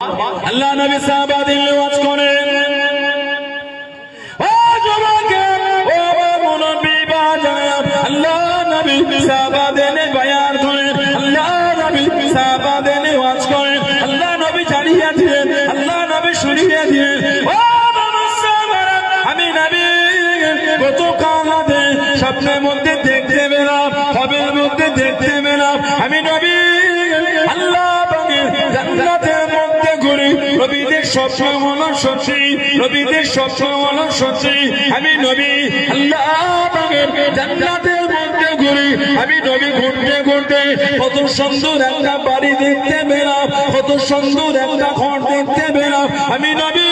আল্লাহ নবী সাহাবাদের ওয়াজ করেন। ও যুবকে, ও মুনব্বি বাজার আল্লাহ নবী সাহাবাদের বায়ান করেন। আল্লাহ নবী সাহাবাদের ওয়াজ করেন। আল্লাহ নবী জানিয়ে দিলেন, আল্লাহ নবী শুনিয়ে দিলেন। ও আমি নবী কত কালাতে স্বপ্নের মধ্যে দেখতে পেলাম, হবের মধ্যে দেখতে পেলাম। আমি নবী, আল্লাহ স্বপ্ন হলো সত্যি, নবীদের স্বপ্ন হলো সত্যি। আমি নবী, আল্লাহ জান্নাতের মধ্যে ঘুরি। আমি নবী ঘুরতে ঘুরতে কত সুন্দর একটা বাড়ি দেখতে পেলাম, কত সুন্দর একটা ঘর দেখতে পেলাম। আমি নবী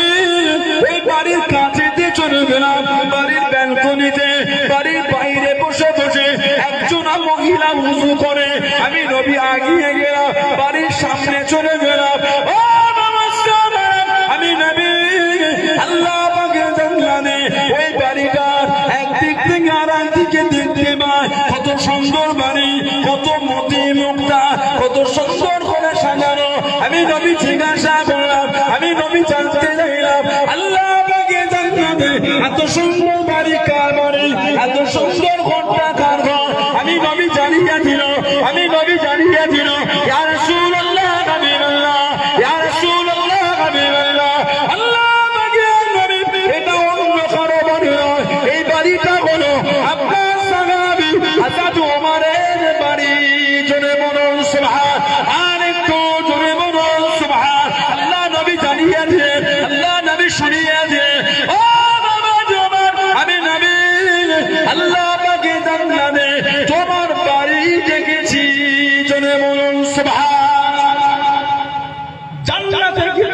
এই বাড়ির কাছেতে চলে গেলাম, বাড়ির ব্যালকনিতে, বাড়ির বাইরে বসে বসে একজন মহিলা উজু করে। আমি নবী আগিয়ে কত মতি মুক্তা, কত সুন্দর করে সাজানো। আমি নবী জিজ্ঞাসা করলাম আমি নবী জানতে চাইলাম। আল্লাহ পাকে জান্নাতে এত সুন্দর বাড়ি কার বাড়ি এত সুন্দর ঘরটা কার। ঘর আমি নবী জানিয়ে দিল আমি নবী জানিয়ে দিল ইয়া ইয়া রাসূলুল্লাহ হাবিবাল্লাহ আল্লাহ পাকে নবী, এটা অন্য কারও বাড়ি নয়, এই বাড়িটা হলো আপনার সাহাবী হযরত ওমরের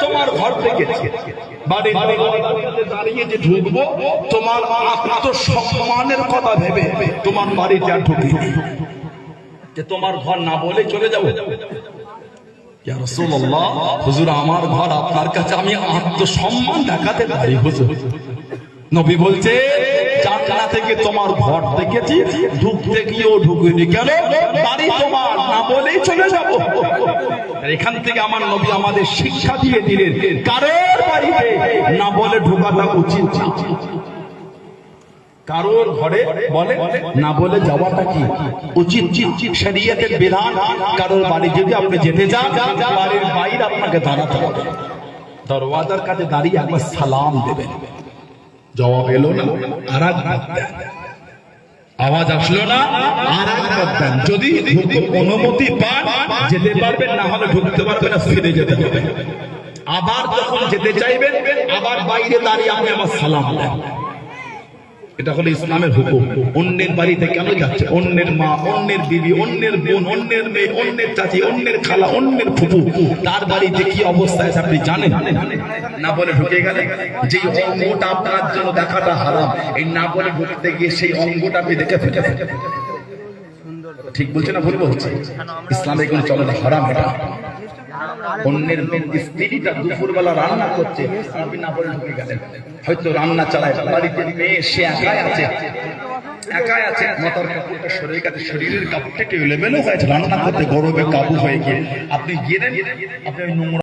তোমার ঘর দাঁড়িয়ে যে ঢুকবো, তোমার কথা ভেবে তোমার যে তোমার ঘর না বলে চলে যাব। হুজুর, আমার ঘর আপনার কাছে আমি আত্মসম্মান দেখাতে পারি, হুজুর। নবী বলছে, জান্নাত থেকে তোমার ঘর দেখেছি, ঢুকতে গিয়েও ঢুকিনি কেন? বাড়ি তোমার না বলেই চলে যাব। এখান থেকে আমার নবী আমাদের শিক্ষা দিয়ে দিলেন, কারোর বাড়িতে না বলে ঢোকাটা উচিত। কারোর ঘরে বলে না বলে যাওয়াটা কি উচিত? শরীয়তের বিধান, কারোর বাড়ি যদি আপনি যেতে যান বাড়ির বাইরে আপনাকে দাঁড়াতে হবে। দরওয়াজার কাছে দাঁড়িয়ে একবার সালাম দেবেন। জবাব এলো না আর। আওয়াজ আসলো না? আর দেন। যদি অনুমতি পান, যেতে পারবেন, না হলে ঢুকতে পারবেন না ফিরে যেতে হবে। আবার যখন যেতে চাইবেন, আবার বাইরে দাঁড়িয়ে আমি আমার সালাম দেন। এটা হলো ইসলামের হুকুম। অন্যের বাড়িতে কেন যাচ্ছে? অন্যের মা, অন্যের দিদি অন্যের বোন, অন্যের মেয়ে, অন্যের চাচি, অন্যের খালা, অন্যের ফুপু। তার বাড়িতে কি অবস্থা আছে আপনি জানেন? না বলে ঢুকে গেলে? যে অঙ্গটা আপনার জন্য দেখাটা হারাম, এই না বলে ঢুকতে গিয়ে সেই অঙ্গটা আপনি দেখে ফেটে ঠিক বলছে না ভুল বলছে ইসলামে কোনো চলে হারাম এটা। অন্যের স্ত্রীটা দুপুরবেলা রান্না করছে, আপনি না বলে ঢুকে গেলেন। হয়তো রান্না চালায়, বাড়িতে মেয়ে, সে একাই আছে। শরীরের হয়েছে, রান্না করতে গরমে কাবু হয়ে গিয়ে। আপনি গেলেন আপনি নোংরা